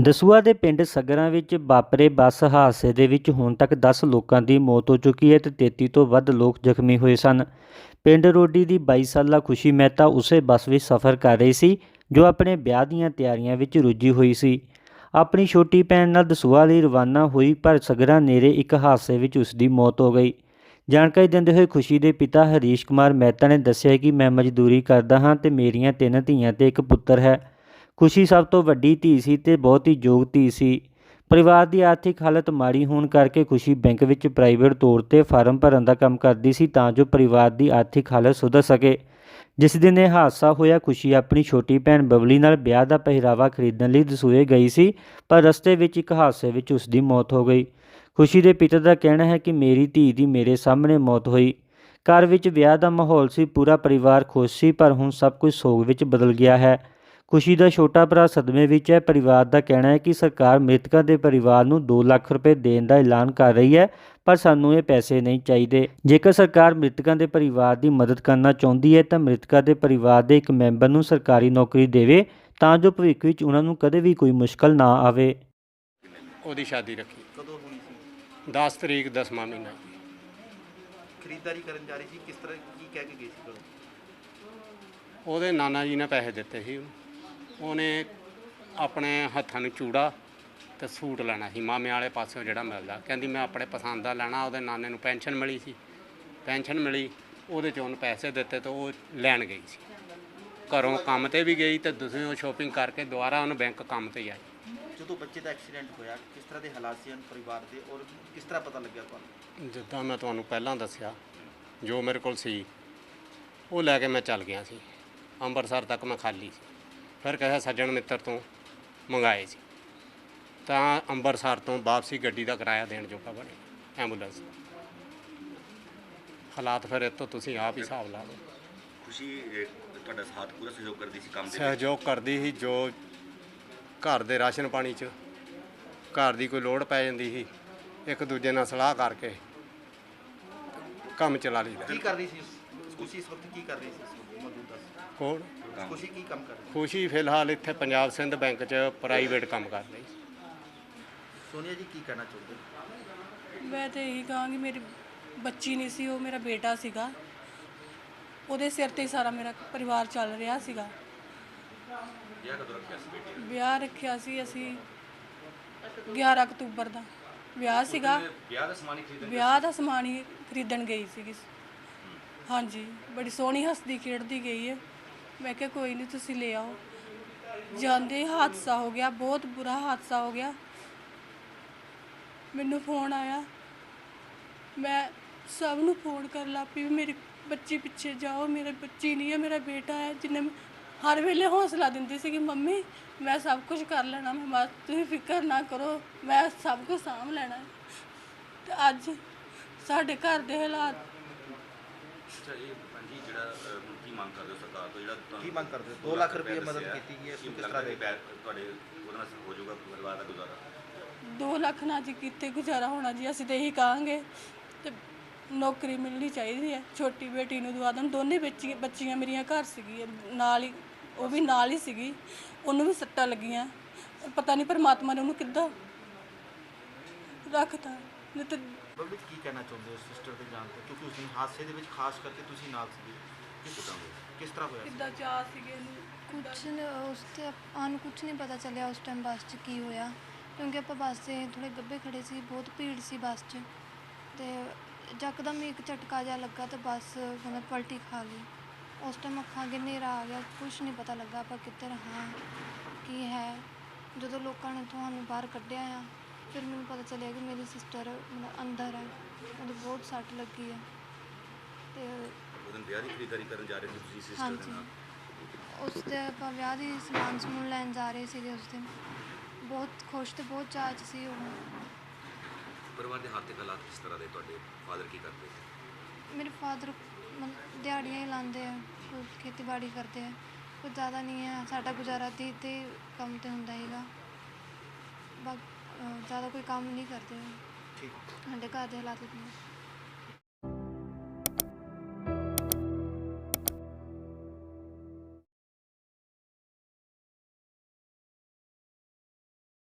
ਦਸੂਆ ਦੇ ਪਿੰਡ ਸਗਰਾਂ ਵਿੱਚ ਵਾਪਰੇ ਬੱਸ ਹਾਦਸੇ ਦੇ ਵਿੱਚ ਹੁਣ ਤੱਕ 10 ਲੋਕਾਂ ਦੀ ਮੌਤ ਹੋ ਚੁੱਕੀ ਹੈ ਤੇ 33 ਤੋਂ ਵੱਧ ਲੋਕ ਜ਼ਖਮੀ ਹੋਏ ਸਨ। ਪਿੰਡ ਰੋਡੀ ਦੀ 22 ਸਾਲਾ ਖੁਸ਼ੀ ਮਹਿਤਾ ਉਸੇ ਬੱਸ ਵਿੱਚ ਸਫ਼ਰ ਕਰ ਰਹੀ ਸੀ, ਜੋ ਆਪਣੇ ਵਿਆਹ ਦੀਆਂ ਤਿਆਰੀਆਂ ਵਿੱਚ ਰੁੱਝੀ ਹੋਈ ਸੀ। ਆਪਣੀ ਛੋਟੀ ਭੈਣ ਨਾਲ ਦਸੂਆ ਲਈ ਰਵਾਨਾ ਹੋਈ, ਪਰ ਸਗਰਾਂ ਨੇੜੇ ਇੱਕ ਹਾਦਸੇ ਵਿੱਚ ਉਸ ਦੀ ਮੌਤ ਹੋ ਗਈ। ਜਾਣਕਾਰੀ ਦਿੰਦੇ ਹੋਏ ਖੁਸ਼ੀ ਦੇ ਪਿਤਾ ਹਰੀਸ਼ ਕੁਮਾਰ ਮਹਿਤਾ ਨੇ ਦੱਸਿਆ ਕਿ ਮੈਂ ਮਜ਼ਦੂਰੀ ਕਰਦਾ ਹਾਂ ਤੇ ਮੇਰੀਆਂ ਤਿੰਨ ਧੀਆਂ ਤੇ ਇੱਕ ਪੁੱਤਰ ਹੈ। ਖੁਸ਼ੀ ਸਭ ਤੋਂ ਵੱਡੀ ਧੀ ਸੀ ਤੇ ਬਹੁਤ ਹੀ ਯੋਗ ਧੀ ਸੀ। ਪਰਿਵਾਰ ਦੀ ਆਰਥਿਕ ਹਾਲਤ ਮਾੜੀ ਹੋਣ ਕਰਕੇ ਖੁਸ਼ੀ ਬੈਂਕ ਵਿੱਚ ਪ੍ਰਾਈਵੇਟ ਤੌਰ ਤੇ ਫਾਰਮ ਭਰਨ ਦਾ ਕੰਮ ਕਰਦੀ ਸੀ ਤਾਂ ਜੋ ਪਰਿਵਾਰ ਦੀ ਆਰਥਿਕ ਹਾਲਤ ਸੁਧਰ ਸਕੇ। ਜਿਸ ਦਿਨ ਇਹ ਹਾਦਸਾ ਹੋਇਆ, ਖੁਸ਼ੀ ਆਪਣੀ ਛੋਟੀ ਭੈਣ ਬਬਲੀ ਨਾਲ ਵਿਆਹ ਦਾ ਪਹਿਰਾਵਾ ਖਰੀਦਣ ਲਈ ਦਸੂਏ ਗਈ ਸੀ, ਪਰ ਰਸਤੇ ਵਿੱਚ ਇੱਕ ਹਾਦਸੇ ਵਿੱਚ ਉਸ ਦੀ ਮੌਤ ਹੋ ਗਈ। ਖੁਸ਼ੀ ਦੇ ਪਿਤਾ ਦਾ ਕਹਿਣਾ ਹੈ ਕਿ ਮੇਰੀ ਧੀ ਦੀ ਮੇਰੇ ਸਾਹਮਣੇ ਮੌਤ ਹੋਈ। ਘਰ ਵਿੱਚ ਵਿਆਹ ਦਾ ਮਾਹੌਲ ਸੀ, ਪੂਰਾ ਪਰਿਵਾਰ ਖੁਸ਼ ਸੀ, ਪਰ ਹੁਣ ਸਭ ਕੁਝ ਸੋਗ ਵਿੱਚ ਬਦਲ ਗਿਆ ਹੈ। ਖੁਸ਼ੀ ਦਾ ਛੋਟਾ ਭਰਾ ਸਦਮੇ ਵਿੱਚ ਹੈ। ਪਰਿਵਾਰ ਦਾ ਕਹਿਣਾ ਹੈ ਕਿ ਸਰਕਾਰ ਮ੍ਰਿਤਕਾਂ ਦੇ ਪਰਿਵਾਰ ਨੂੰ 2 ਲੱਖ ਰੁਪਏ ਦੇਣ ਦਾ ਐਲਾਨ ਕਰ ਰਹੀ ਹੈ ਪਰ ਸਾਨੂੰ ਇਹ ਪੈਸੇ ਨਹੀਂ ਚਾਹੀਦੇ। ਜੇਕਰ ਸਰਕਾਰ ਮ੍ਰਿਤਕਾਂ ਦੇ ਪਰਿਵਾਰ ਦੀ ਮਦਦ ਕਰਨਾ ਚਾਹੁੰਦੀ ਹੈ ਤਾਂ ਮ੍ਰਿਤਕਾਂ ਦੇ ਪਰਿਵਾਰ ਦੇ ਇੱਕ ਮੈਂਬਰ ਨੂੰ ਸਰਕਾਰੀ ਨੌਕਰੀ ਦੇਵੇ ਤਾਂ ਜੋ ਭਵਿੱਖ ਵਿੱਚ ਉਹਨਾਂ ਨੂੰ ਕਦੇ ਵੀ ਕੋਈ ਮੁਸ਼ਕਲ ਨਾ ਆਵੇ। ਉਹਦੀ ਸ਼ਾਦੀ ਰੱਖੀ। ਕਦੋਂ ਹੋਣੀ ਸੀ 10 ਤਰੀਕ 10ਵਾਂ ਮਹੀਨਾ। ਖਰੀਦਦਾਰੀ ਕਰਨ ਜਾ ਰਹੀ ਸੀ ਕਿਸ ਤਰ੍ਹਾਂ ਕੀ ਕਹਿ ਕੇ ਗਈ ਸੀ? ਉਹਦੇ ਨਾਨਾ ਜੀ ਨੇ ਪੈਸੇ ਦਿੱਤੇ ਸੀ ਉਹਨੂੰ। ਉਹਨੇ ਆਪਣੇ ਹੱਥਾਂ ਨੂੰ ਚੂੜਾ ਤੇ ਸੂਟ ਲੈਣਾ ਸੀ। ਮਾਮੇ ਵਾਲੇ ਪਾਸਿਓਂ ਜਿਹੜਾ ਮਿਲਦਾ। ਕਹਿੰਦੀ ਮੈਂ ਆਪਣੇ ਪਸੰਦ ਦਾ ਲੈਣਾ ਉਹਦੇ ਨਾਨੇ ਨੂੰ ਪੈਨਸ਼ਨ ਮਿਲੀ ਸੀ। ਪੈਨਸ਼ਨ ਮਿਲੀ ਉਹਦੇ ਚ ਉਹਨੂੰ ਪੈਸੇ ਦਿੱਤੇ ਤੇ ਉਹ ਲੈਣ ਗਈ ਸੀ। ਘਰੋਂ ਕੰਮ ਤੇ ਵੀ ਗਈ ਤੇ ਦੂਸਰੀ ਉਹ ਸ਼ੋਪਿੰਗ ਕਰਕੇ ਦੁਬਾਰਾ ਉਹਨੂੰ ਬੈਂਕ ਕੰਮ ਤੇ ਆਈ। ਜਦੋਂ ਬੱਚੇ ਦਾ ਐਕਸੀਡੈਂਟ ਹੋਇਆ ਕਿਸ ਤਰ੍ਹਾਂ ਦੇ ਹਾਲਾਤ ਸੀ ਹਨ ਪਰਿਵਾਰ ਦੇ ਔਰ ਕਿਸ ਤਰ੍ਹਾਂ ਪਤਾ ਲੱਗਿਆ ਤੁਹਾਨੂੰ? ਜਿੱਦਾਂ ਮੈਂ ਤੁਹਾਨੂੰ ਪਹਿਲਾਂ ਦੱਸਿਆ ਜੋ ਮੇਰੇ ਕੋਲ ਸੀ ਉਹ ਲੈ ਕੇ ਮੈਂ ਚੱਲ ਗਿਆ ਸੀ। ਅੰਮ੍ਰਿਤਸਰ ਤੱਕ ਮੈਂ ਖਾਲੀ ਸੀ। ਫਿਰ ਕਿਸੇ ਸੱਜਣ ਮਿੱਤਰ ਤੋਂ ਮੰਗਾਏ ਸੀ। ਤਾਂ ਅੰਮ੍ਰਿਤਸਰ ਤੋਂ ਵਾਪਸੀ ਗੱਡੀ ਦਾ ਕਿਰਾਇਆ ਦੇਣ ਜੋਗਾ ਬਣੇ ਐਂਬੂਲੈਂਸ ਹਾਲਾਤ ਫਿਰ ਇਹ ਤੋਂ ਤੁਸੀਂ ਆਪ ਹੀ ਹਿਸਾਬ ਲਾ ਲਓ। ਖੁਸ਼ੀ ਤੁਹਾਡਾ ਸਾਥ ਪੂਰਾ ਸਹਿਯੋਗ ਕਰਦੀ ਸੀ ਕੰਮ ਦੇ ਸਹਿਯੋਗ ਕਰਦੀ ਸੀ ਜੋ ਘਰ ਦੇ ਰਾਸ਼ਨ ਪਾਣੀ 'ਚ ਘਰ ਦੀ ਕੋਈ ਲੋੜ ਪੈ ਜਾਂਦੀ ਸੀ ਇੱਕ ਦੂਜੇ ਨਾਲ ਸਲਾਹ ਕਰਕੇ ਕੰਮ ਚਲਾ ਲਈਦਾ। ਕੀ ਕਰ ਰਹੀ ਸੀ ਖੁਸ਼ੀ ਇਸ ਵਕਤ ਕੀ ਕਰ ਰਹੀ ਸੀ ਮੌਜੂਦਾ? ਸੀ? ਖੁਸ਼ੀ ਕੀ ਕੰਮ ਕਰ ਰਹੀ ਖੁਸ਼ੀ ਫਿਲਹਾਲ ਇੱਥੇ ਪੰਜਾਬ ਸਿੰਧ ਬੈਂਕ 'ਚ ਪ੍ਰਾਈਵੇਟ ਕੰਮ ਕਰ ਰਹੀ ਸੋਨੀਆ ਜੀ ਕੀ ਕਹਿਣਾ ਚਾਹੁੰਦੇ? ਮੈਂ ਤੇ ਇਹੀ ਕਹਾਂਗੀ ਮੇਰੀ ਬੱਚੀ ਨਹੀਂ ਸੀ ਉਹ ਮੇਰਾ ਬੇਟਾ ਸੀਗਾ। ਉਹਦੇ ਸਿਰ ਤੇ ਹੀ ਸਾਰਾ ਮੇਰਾ ਪਰਿਵਾਰ ਚੱਲ ਰਿਹਾ ਸੀਗਾ। ਵਿਆਹ ਰੱਖਿਆ ਸੀ ਅਸੀਂ 11 ਅਕਤੂਬਰ ਦਾ। ਵਿਆਹ ਸੀਗਾ। ਵਿਆਹ ਦਾ ਸਮਾਨ ਖਰੀਦਣ ਵਿਆਹ ਦਾ ਸਮਾਨ ਹੀ ਖਰੀਦਣ ਗਈ ਸੀਗੀ। ਹਾਂਜੀ ਬੜੀ ਸੋਹਣੀ ਹੱਸਦੀ ਖੇਡਦੀ ਗਈ ਹੈ। ਮੈਂ ਕਿਹਾ ਕੋਈ ਨਹੀਂ ਤੁਸੀਂ ਲੈ ਆਓ। ਜਾਂਦੇ ਹੀ ਹਾਦਸਾ ਹੋ ਗਿਆ, ਬਹੁਤ ਬੁਰਾ ਹਾਦਸਾ ਹੋ ਗਿਆ। ਮੈਨੂੰ ਫੋਨ ਆਇਆ। ਮੈਂ ਸਭ ਨੂੰ ਫੋਨ ਕਰਨ ਲੱਗ ਪਈ ਵੀ ਮੇਰੀ ਬੱਚੀ ਪਿੱਛੇ ਜਾਓ, ਮੇਰੇ ਬੱਚੀ ਨਹੀਂ ਹੈ ਮੇਰਾ ਬੇਟਾ ਹੈ ਜਿਹਨੇ ਮੈਨੂੰ ਹਰ ਵੇਲੇ ਹੌਸਲਾ ਦਿੰਦੀ ਸੀ ਕਿ ਮੰਮੀ, ਮੈਂ ਸਭ ਕੁਝ ਕਰ ਲੈਣਾ, ਮੈਂ ਬਸ ਤੁਸੀਂ ਫਿਕਰ ਨਾ ਕਰੋ, ਮੈਂ ਸਭ ਕੁਝ ਸਾਂਭ ਲੈਣਾ। ਹੈ। ਤੇ ਅੱਜ ਸਾਡੇ ਘਰ ਦੇ ਹਾਲਾਤ ਇਹ ਹਾਂਜੀ ਜਿਹੜਾ ਅਹ, ਕੀ ਮੰਗ ਕਰਦੇ ਹੋ ਸਰਕਾਰ ਤੋਂ? ਜਿਹੜਾ ਤੁਹਾਨੂੰ ਕੀ ਮੰਗ ਕਰਦੇ ਹੋ? ਦੋ ਲੱਖ ਰੁਪਏ ਮਦਦ ਦੱਸਿਆ, ਕੀਤੀ ਗਈ ਹੈ, ਕੀ ਕਿਸ ਲੱਗਦਾ ਤਰ੍ਹਾਂ ਕਿ ਬੈ- ਤੁਹਾਡੇ ਉਹਦੇ ਨਾਲ ਹੋ ਜਾਊਗਾ ਪਰਿਵਾਰ ਦਾ ਗੁਜ਼ਾਰਾ? 2 ਲੱਖ ਨਾਲ ਜੀ ਕਿਤੇ ਗੁਜ਼ਾਰਾ ਹੋਣਾ ਜੀ? ਅਸੀਂ ਤੇ ਇਹੀ ਕਹਾਂਗੇ ਤੇ ਨੌਕਰੀ ਮਿਲਣੀ ਚਾਹੀਦੀ ਹੈ। ਛੋਟੀ ਬੇਟੀ ਨੂੰ ਦਵਾ ਦੇਣ। ਦੋਨੇ ਬੱਚੀਆਂ ਬੱਚੀਆਂ ਮੇਰੀਆਂ ਘਰ ਸੀਗੀ ਨਾਲ ਹੀ ਉਹ ਵੀ ਨਾਲ ਹੀ ਸੀਗੀ। ਉਹਨੂੰ ਵੀ ਸੱਟਾਂ ਲੱਗੀਆਂ। ਪਤਾ ਨਹੀਂ ਪਰਮਾਤਮਾ ਨੇ ਉਹਨੂੰ ਕਿੱਦਾਂ ਰੱਖਤਾ। ਨਹੀਂ ਤੇ ਬਬਲੀ ਕੀ ਕਹਿਣਾ ਚਾਹੁੰਦੇ ਹੋ ਸਿਸਟਰ ਦੇ ਜਾਣ ਤੇ? ਕਿਉਂਕਿ ਉਸ ਦਿਨ ਹਾਦਸੇ ਦੇ ਵਿੱਚ ਖਾਸ ਕਰਕੇ ਤੁਸੀਂ ਨਾਲ ਸੀਗੇ। ਕਿਸ ਤਰ੍ਹਾਂ ਹੋਇਆ? ਕਿਸ ਤਰ੍ਹਾਂ ਹੋਇਆ ਸੀ? ਕਿੱਦਾਂ ਚਾਹ ਸੀਗੇ ਇਹਨੂੰ? ਕੁਛ ਨ- ਉਸ ਤੇ ਆਪ- ਕੁਛ ਨਹੀਂ ਪਤਾ ਚੱਲਿਆ ਉਸ ਟਾਈਮ ਬੱਸ 'ਚ ਕੀ ਹੋਇਆ। ਕਿਉਂਕਿ ਆਪਾਂ ਬੱਸ 'ਤੇ ਥੋੜੇ ਗੱਬੇ ਖੜੇ ਸੀ ਬਹੁਤ ਭੀੜ ਸੀ ਬੱਸ 'ਚ। ਤੇ ਯਕਦਮ ਹੀ ਇੱਕ ਝਟਕਾ ਜਿਹਾ ਲੱਗਾ ਤੇ ਬੱਸ ਮਤਲਬ ਪਲਟੀ ਖਾ ਗਈ। ਉਸ ਟਾਈਮ ਅੱਖਾਂ ਅੱਗੇ ਹਨੇਰਾ ਆ ਗਿਆ ਕੁਛ ਨਹੀਂ ਪਤਾ ਲੱਗਾ ਆਪਾਂ ਕਿੱਧਰ ਹਾਂ ਕੀ ਹੈ। ਜਦੋਂ ਲੋਕਾਂ ਨੇ ਤੁਹਾਨੂੰ ਬਾਹਰ ਕੱਢਿਆ ਆ ਫਿਰ ਮੈਨੂੰ ਪਤਾ ਚੱਲਿਆ ਕਿ ਮੇਰੀ ਸਿਸਟਰ ਅੰਦਰ ਹੈ। ਉਹਦੇ ਬਹੁਤ ਸੱਟ ਲੱਗੀ ਹੈ। ਤੇ ਉਹ ਦਿਨ ਵਿਆਹ ਦੀ ਖਰੀਦਦਾਰੀ ਕਰਨ ਜਾ ਰਹੇ ਸੀ ਤੁਸੀਂ ਸਿਸਟਰ ਦੇ ਹਾਂਜੀ। ਨਾਲ? ਉਸ ਤੇ ਆਪਾਂ ਵਿਆਹ ਦੀ ਸਮਾਨ ਸਮੂਨ ਲੈਣ ਜਾ ਰਹੇ ਸੀਗੇ ਉਸ ਦਿਨ। ਬਹੁਤ ਖੁਸ਼ ਤੇ ਬਹੁਤ ਚਾਅ 'ਚ ਸੀ ਉਹ। ਪਰਿਵਾਰ ਦੇ ਆਰਥਿਕ ਹਾਲਾਤ ਕਿਸ ਤਰ੍ਹਾਂ ਦੇ ਤੁਹਾਡੇ? ਫਾਦਰ ਕੀ ਕਰਦੇ? ਮੇਰੇ ਫਾਦਰ ਦਿਹਾੜੀਆਂ ਹੀ ਲਾਉਂਦੇ ਆ ਕੋਈ ਖੇਤੀਬਾੜੀ ਕਰਦੇ ਆ। ਕੁਝ ਜ਼ਿਆਦਾ ਨਹੀਂ ਹੈ ਸਾਡਾ ਗੁਜ਼ਾਰਾ ਦੀ ਤੇ ਕੰਮ ਤੇ ਹੁੰਦਾ ਹੈਗਾ। ਬਾਕੀ ਜ਼ਿਆਦਾ ਕੋਈ ਕੰਮ ਨਹੀਂ ਕਰਦੇ। ਠੀਕ। ਸਾਡੇ ਘਰ ਦੇ ਹਾਲਾਤ ਇਤਨੇ